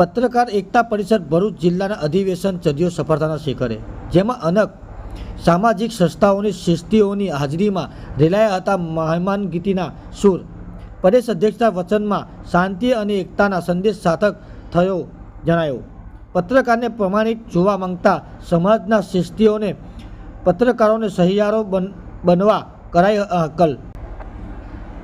પત્રકાર એકતા પરિષદ ભરૂચ જિલ્લાના અધિવેશન ચડ્યો સફળતાના શિખરે, જેમાં અનેક સામાજિક સંસ્થાઓની શિસ્તીઓની હાજરીમાં રેલાયા હતા મહેમાનગીતીના સૂર. પ્રદેશ અધ્યક્ષના વચનમાં શાંતિ અને એકતાના સંદેશ સાધક થયો જણાયો. પત્રકારને પ્રમાણિત જોવા માંગતા સમાજના શિસ્તીઓને પત્રકારોને સહિયારો બન, બનવા કરાઈ હકલ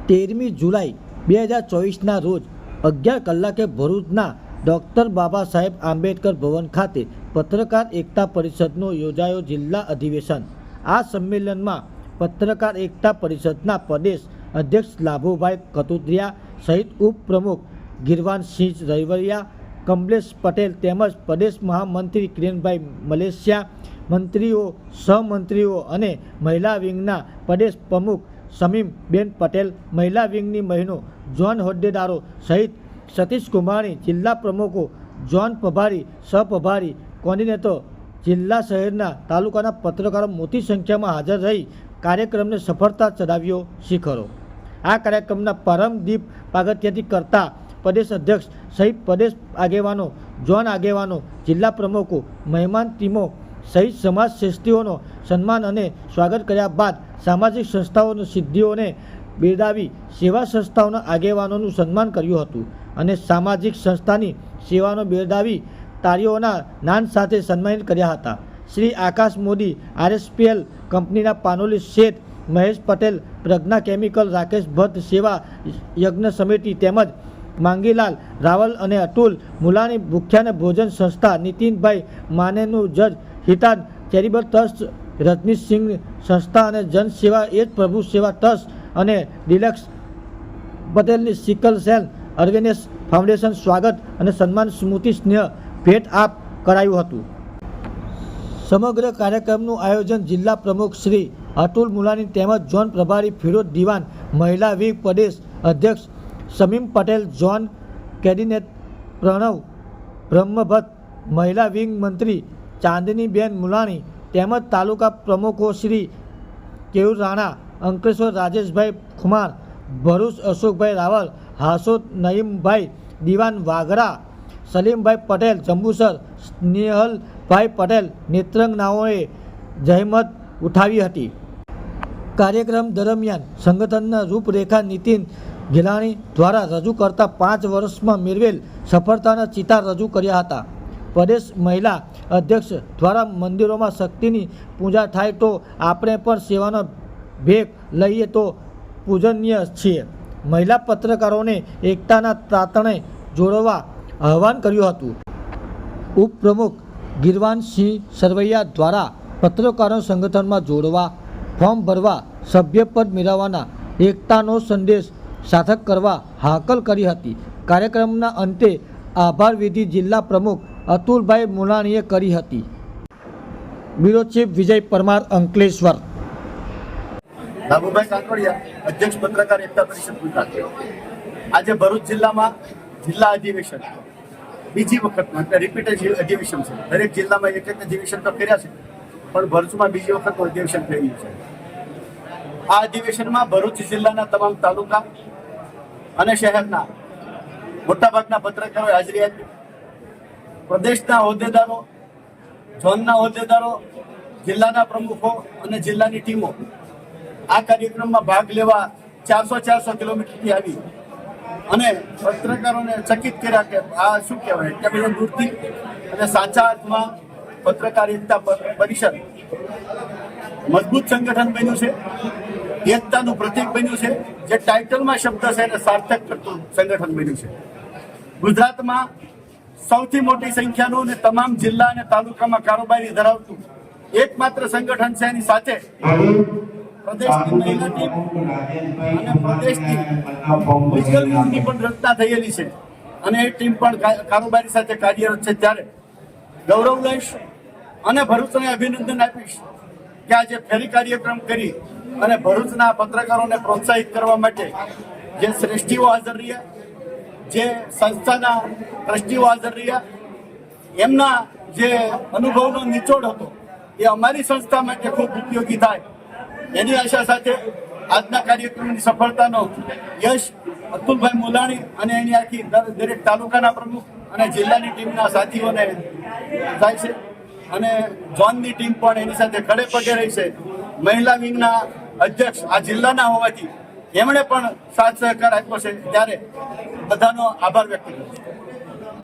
તેરમી જુલાઈ બે હજાર ચોવીસના રોજ અગિયાર કલાકે ભરૂચના ડૉક્ટર બાબા સાહેબ આંબેડકર ભવન ખાતે પત્રકાર એકતા પરિષદનો યોજાયો જિલ્લા અધિવેશન. આ સંમેલનમાં પત્રકાર એકતા પરિષદના પ્રદેશ અધ્યક્ષ લાભુભાઈ કતુત્રિયા સહિત ઉપપ્રમુખ ગિરવાનસિંહ રૈવરિયા, કમલેશ પટેલ તેમજ પ્રદેશ મહામંત્રી કિરણભાઈ મલેશિયા, મંત્રીઓ, સહમંત્રીઓ અને મહિલા વિંગના પ્રદેશ પ્રમુખ સમીમબેન પટેલ, મહિલા વિંગની બહેનો જોન હોદ્દેદારો સહિત સતીશ કુમાણી જિલ્લા પ્રમુખો જોન પભારી સહપભારી કોર્ડિનેટર જિલ્લા શહેરના તાલુકાના પત્રકારો મોટી સંખ્યામાં હાજર રહી કાર્યક્રમને સફળતા ચડાવ્યો શિખરો. આ કાર્યક્રમના પરમદીપ પાગત્યાથી કરતા પ્રદેશ અધ્યક્ષ સહિત પ્રદેશ આગેવાનો જોન આગેવાનો, જિલ્લા પ્રમુખો, મહેમાન ટીમો સહિત સમાજ શ્રેષ્ઠીઓનો સન્માન અને સ્વાગત કર્યા બાદ સામાજિક સંસ્થાઓની સિદ્ધિઓને બિરદાવી સેવા સંસ્થાઓના આગેવાનોનું સન્માન કર્યું હતું અને સામાજિક સંસ્થાની સેવાનો બિરદાવી તારીઓના નાન સાથે સન્માનિત કર્યા હતા. શ્રી આકાશ મોદી, આરએસપીએલ કંપનીના પાનોલી શેઠ મહેશ પટેલ, પ્રજ્ઞા કેમિકલ, રાકેશ ભટ્ટ સેવા યજ્ઞ સમિતિ તેમજ માંગીલાલ રાવલ અને અતુલ મુલાની ભૂખ્યાને ભોજન સંસ્થા નીતિનભાઈ માનેનું જજ હિતાન ચેરિબલ ટ્રસ્ટ, રજનીશસિંહ સંસ્થા અને જન સેવા એ જ પ્રભુ સેવા ટ્રસ્ટ અને ડિલક્સ પટેલની સિકલ સેલ અરવેનેસ ફાઉન્ડેશન સ્વાગત અને સન્માન સ્મૃતિ સ્નેહ ભેટ આપ કરાયું હતું. સમગ્ર કાર્યક્રમનું આયોજન જિલ્લા પ્રમુખ શ્રી અતુલ મુલાની તેમજ ઝોન પ્રભારી ફિરોજ દિવાન, મહિલા વિંગ પ્રદેશ અધ્યક્ષ સમીમ પટેલ ઝોન કેબિનેટ પ્રણવ બ્રહ્મભટ્ટ, મહિલા વિંગ મંત્રી ચાંદનીબેન મુલાણી તેમજ તાલુકા પ્રમુખો શ્રી કેયુર રાણા અંકલેશ્વર રાજેશભાઈ ખુમાર, ભરૂચ અશોકભાઈ રાવલ, હાસોદ નઈમભાઈ દિવાન વાઘરા, સલીમભાઈ પટેલ, જંબુસર સ્નેહલભાઈ પટેલ નેત્રંગનાઓએ જહેમત ઉઠાવી હતી. કાર્યક્રમ દરમિયાન સંગઠનના રૂપરેખા નીતિન ગિલાણી દ્વારા રજૂ કરતા પાંચ વર્ષમાં મેળવેલ સફળતાના ચિતાર રજૂ કર્યા હતા. પ્રદેશ મહિલા અધ્યક્ષ દ્વારા મંદિરોમાં શક્તિની પૂજા થાય તો આપણે પણ સેવાનો ભેગ લઈએ તો પૂજનીય છીએ. મહિલા પત્રકારોને એકતાના તાતણે જોડવા આહવાન કર્યું હતું. ઉપપ્રમુખ ગિરવાનસિંહ સરવૈયા દ્વારા પત્રકારો સંગઠનમાં જોડવા, ફોર્મ ભરવા, સભ્યપદ મેળવવાના એકતાનો સંદેશ સાર્થક કરવા હાકલ કરી હતી. કાર્યક્રમના અંતે આભાર વિધિ જિલ્લા પ્રમુખ અતુલભાઈ મુલાણીએ કરી હતી. બ્યુરો ચીફ વિજય પરમાર અંકલેશ્વર બાબુભાઈ કાંકડિયા અધ્યક્ષ પત્રકાર એકતા પરિષદ ગુજરાત. આજે ભરૂચ જિલ્લામાં જિલ્લા અધિવેશન. બીજી વખત એટલે અધિવેશન છે. દરેક જિલ્લામાં એક એક અધિવેશન તો કર્યા છે. પણ ભરૂચમાં બીજી વખત અધિવેશન થઈ છે. આ અધિવેશનમાં ભરૂચ જિલ્લાના તમામ તાલુકા અને શહેરના મોટાભાગના પત્રકારોએ હાજરી આપી. પ્રદેશના હોદ્દેદારો, ઝોનના હોદ્દેદારો, જિલ્લાના પ્રમુખો અને જિલ્લાની ટીમો આ કાર્યક્રમમાં ભાગ લેવા ચારસો ચારસો કિલોમીટરથી આવી અને પત્રકારોને ચકિત કર્યા કે આ શું કહેવાય? કે બધા દૂરથી અને સાચા અર્થમાં પત્રકારિતા પરિષદ મજબૂત સંગઠન બન્યું છે. એકતાનું પ્રતીક બન્યું છે. જે ટાઇટલમાં શબ્દ છે એને સાર્થક કરતું સંગઠન બન્યું છે. ગુજરાતમાં સૌથી મોટી સંખ્યાનું અને તમામ જિલ્લા અને તાલુકામાં કારોબારી ધરાવતું એકમાત્ર સંગઠન છે એની સાથે પ્રદેશની મહિલા ટીમ અને પ્રદેશની લીગલ ટીમની પણ રચના થયેલી છે. અને એ ટીમ પણ કારોબારી સાથે કાર્યરત છે. ત્યારે ગૌરવ લઈશ અને ભરૂચને અભિનંદન આપીશ કે આજે ફેરી કાર્યક્રમ કરી અને ભરૂચના પત્રકારોને પ્રોત્સાહિત કરવા માટે જે શ્રેષ્ઠીઓ હાજર રહ્યા જે સંસ્થાના ટ્રસ્ટીઓ હાજર રહ્યા એમના જે અનુભવનો નિચોડ હતો એ અમારી સંસ્થા માટે ખૂબ ઉપયોગી થાય. એની આશા સાથે આજના કાર્યક્રમની સફળતાનો યશ અતુલભાઈ મોલાણી અને એની આખી દર- દરેક તાલુકાના પ્રમુખ અને જિલ્લાની ટીમના સાથીઓને થાય છે. અને ઝોનની ટીમ પણ એની સાથે ખડે પગે રહી છે. મહિલા વિંગના અધ્યક્ષ આ જિલ્લાના હોવાથી એમણે પણ સાથ સહકાર આપ્યો છે. ત્યારે બધાનો આભાર વ્યક્ત કર્યો.